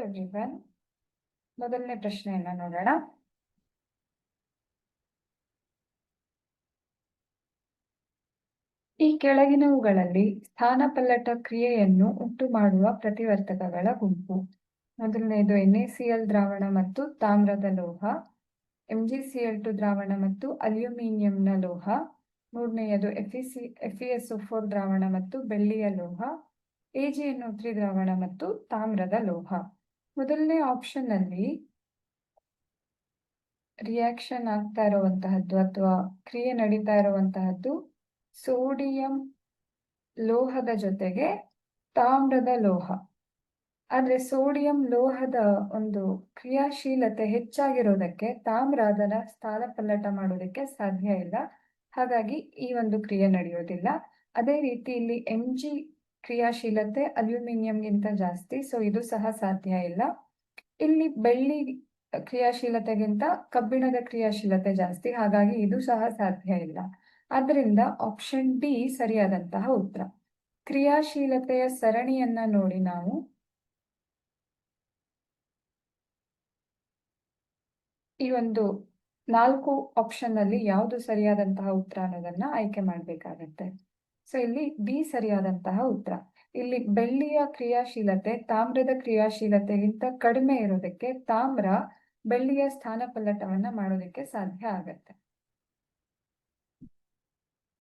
Everyone ಮೊದಲನೇ ಪ್ರಶ್ನೆಯನ್ನ ನೋಡೋಣ. ಈ ಕೆಳಗಿನವುಗಳಲ್ಲಿ ಸ್ಥಾನಪಲ್ಲಟ ಕ್ರಿಯೆಯನ್ನು ಉಂಟು ಮಾಡುವ ಪ್ರತಿವರ್ತಕಗಳ ಗುಂಪು. ಮೊದಲನೆಯದು ಎನ್ಎಸಿಎಲ್ ದ್ರಾವಣ ಮತ್ತು ತಾಮ್ರದ ಲೋಹ. ಎಂಜಿಸಿಎಲ್ ಟು ದ್ರಾವಣ ಮತ್ತು ಅಲ್ಯೂಮಿನಿಯಂನ ಲೋಹ. ಮೂರನೆಯದು ಎಫಿಸಿ ಎಫ್ಇಎಸ್ಒ ಫೋರ್ ದ್ರಾವಣ ಮತ್ತು ಬೆಳ್ಳಿಯ ಲೋಹ. ಎಜಿಎನ್ಒ ತ್ರಿ ದ್ರಾವಣ ಮತ್ತು ತಾಮ್ರದ ಲೋಹ. ಮೊದಲನೇ ಆಪ್ಷನ್ ಅಲ್ಲಿ ರಿಯಾಕ್ಷನ್ ಆಗ್ತಾ ಇರುವಂತಹದ್ದು ಅಥವಾ ಕ್ರಿಯೆ ನಡೀತಾ ಇರುವಂತಹದ್ದು ಸೋಡಿಯಂ ಲೋಹದ ಜೊತೆಗೆ ತಾಮ್ರದ ಲೋಹ. ಆದ್ರೆ ಸೋಡಿಯಂ ಲೋಹದ ಒಂದು ಕ್ರಿಯಾಶೀಲತೆ ಹೆಚ್ಚಾಗಿರೋದಕ್ಕೆ ತಾಮ್ರ ಅದನ್ನ ಸ್ಥಾನಪಲ್ಲಟ ಮಾಡೋದಕ್ಕೆ ಸಾಧ್ಯ ಇಲ್ಲ. ಹಾಗಾಗಿ ಈ ಒಂದು ಕ್ರಿಯೆ ನಡೆಯೋದಿಲ್ಲ. ಅದೇ ರೀತಿ ಇಲ್ಲಿ ಎಂ ಜಿ ಕ್ರಿಯಾಶೀಲತೆ ಅಲ್ಯೂಮಿನಿಯಂಗಿಂತ ಜಾಸ್ತಿ ಸೊ ಇದು ಸಹ ಸಾಧ್ಯ ಇಲ್ಲ. ಇಲ್ಲಿ ಬೆಳ್ಳಿ ಕ್ರಿಯಾಶೀಲತೆಗಿಂತ ಕಬ್ಬಿಣದ ಕ್ರಿಯಾಶೀಲತೆ ಜಾಸ್ತಿ, ಹಾಗಾಗಿ ಇದು ಸಹ ಸಾಧ್ಯ ಇಲ್ಲ. ಆದ್ದರಿಂದ ಆಪ್ಷನ್ ಡಿ ಸರಿಯಾದಂತಹ ಉತ್ತರ. ಕ್ರಿಯಾಶೀಲತೆಯ ಸರಣಿಯನ್ನ ನೋಡಿ ನಾವು. ಈ ಒಂದು ನಾಲ್ಕು ಆಪ್ಷನ್ ಅಲ್ಲಿ ಯಾವುದು ಸರಿಯಾದಂತಹ ಉತ್ತರ ಅನ್ನೋದನ್ನ ಆಯ್ಕೆ ಮಾಡಬೇಕಾಗತ್ತೆ. ಸೊ ಇಲ್ಲಿ ಬಿ ಸರಿಯಾದಂತಹ ಉತ್ತರ. ಇಲ್ಲಿ ಬೆಳ್ಳಿಯ ಕ್ರಿಯಾಶೀಲತೆ, ತಾಮ್ರದ ಕ್ರಿಯಾಶೀಲತೆಗಿಂತ ಕಡಿಮೆ ಇರೋದಕ್ಕೆ ತಾಮ್ರ ಬೆಳ್ಳಿಯ ಸ್ಥಾನಪಲ್ಲಟವನ್ನ ಮಾಡೋದಕ್ಕೆ ಸಾಧ್ಯ ಆಗತ್ತೆ.